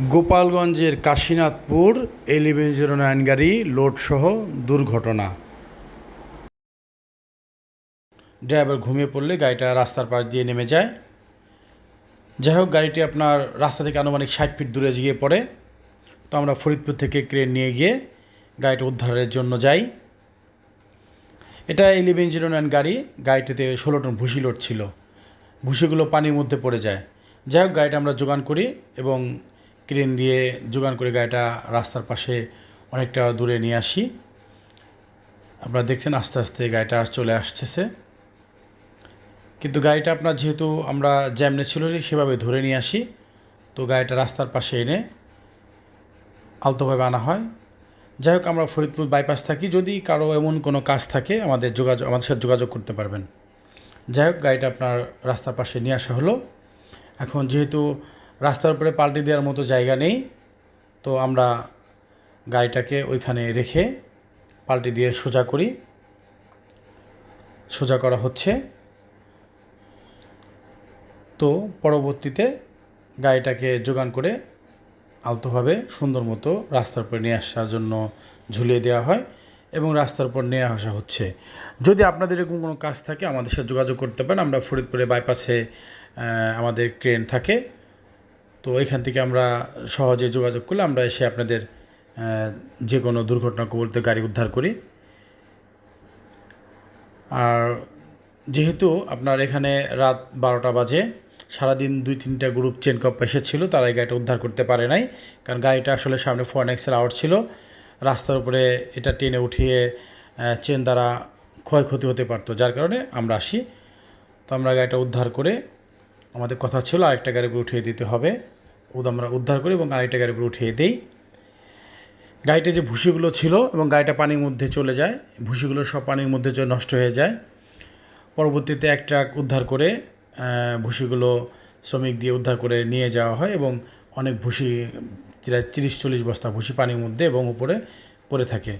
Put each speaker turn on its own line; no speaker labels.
গোপালগঞ্জের Kashinathpur eleven zero nine গাড়ি লোডসহ দুর্ঘটনা। ড্রাইভার ঘুমিয়ে পড়লে গাড়িটা রাস্তার পাশ দিয়ে নেমে যায়। যাই হোক, গাড়িটি আপনার রাস্তা থেকে আনুমানিক ষাট ফিট দূরে গিয়ে পড়ে। তো আমরা ফরিদপুর থেকে ক্রেন নিয়ে গিয়ে গাড়িটা উদ্ধারের জন্য যাই। এটা ইলেভেন জিরো নাইন গাড়ি। গাড়িটিতে ষোলো টন ভুসি লোড ছিল। ভুসিগুলো পানির মধ্যে পড়ে যায়। যাই হোক, গাড়িটা আমরা যোগান করি এবং ক্রেন দিয়ে যোগান করে গাড়িটা রাস্তার পাশে অনেকটা দূরে নিয়ে আসি। আপনারা দেখছেন আস্তে আস্তে গাড়িটা চলে আসতেছে। কিন্তু গাড়িটা আপনার যেহেতু আমরা জ্যামনে ছিল সেভাবে ধরে নিয়ে আসি। তো গাড়িটা রাস্তার পাশে এনে আলতোভাবে আনা হয়। যাই হোক, আমরা ফরিদপুর বাইপাস থাকি। যদি কারও এমন কোনো কাজ থাকে, আমাদের যোগাযোগ, আমাদের সাথে যোগাযোগ করতে পারবেন। যাই হোক, গাড়িটা আপনার রাস্তার পাশে নিয়ে আসা হলো। এখন যেহেতু রাস্তার উপরে পাল্টে দেওয়ার মতো জায়গা নেই। তো আমরা গাড়িটাকে ওইখানে রেখে পাল্টে দিয়ে সোজা করি। সোজা করা হচ্ছে। তো পরবর্তীতে গাড়িটাকে যোগান করে আলতোভাবে সুন্দর মতো রাস্তার উপরে নিয়ে আসার জন্য ঝুলিয়ে দেওয়া হয় এবং রাস্তার উপর নিয়ে আসা হচ্ছে। যদি আপনাদের এরকম কোনো কাজ থাকে, আমাদের সাথে যোগাযোগ করতে পারেন। আমরা ফরিদপুরে বাইপাসে আমাদের ক্রেন থাকে। তো এখান থেকে আমরা সহজে যোগাযোগ করলে আমরা এসে আপনাদের যে কোনো দুর্ঘটনা কবলিত গাড়ি উদ্ধার করি। আর যেহেতু আপনার এখানে রাত বারোটা বাজে, সারাদিন দুই তিনটা গ্রুপ চেন কপ এসেছিল, তারা এই গাড়িটা উদ্ধার করতে পারে নাই। কারণ গাড়িটা আসলে সামনে ফোর এক্সেল আউট ছিল। রাস্তার উপরে এটা টেনে উঠিয়ে চেন দ্বারা ক্ষয়ক্ষতি হতে পারতো, যার কারণে আমরা আসি। তো আমরা গাড়িটা উদ্ধার করে, আমাদের কথা ছিল আরেকটা উপরে উঠিয়ে দিতে হবে। আমরা উদ্ধার করি এবং গাড়িটা গাড়ির উপরে উঠিয়ে দিই। গাড়িটা যে ভুসিগুলো ছিল এবং গাড়িটা পানির মধ্যে চলে যায় ভুসিগুলো সব পানির মধ্যে নষ্ট হয়ে যায়। পরবর্তীতে এক ট্রাক উদ্ধার করে ভুসিগুলো শ্রমিক দিয়ে উদ্ধার করে নিয়ে যাওয়া হয় এবং অনেক ভুসি তিরিশ চল্লিশ বস্তা ভুসি পানির মধ্যে এবং উপরে পড়ে থাকে।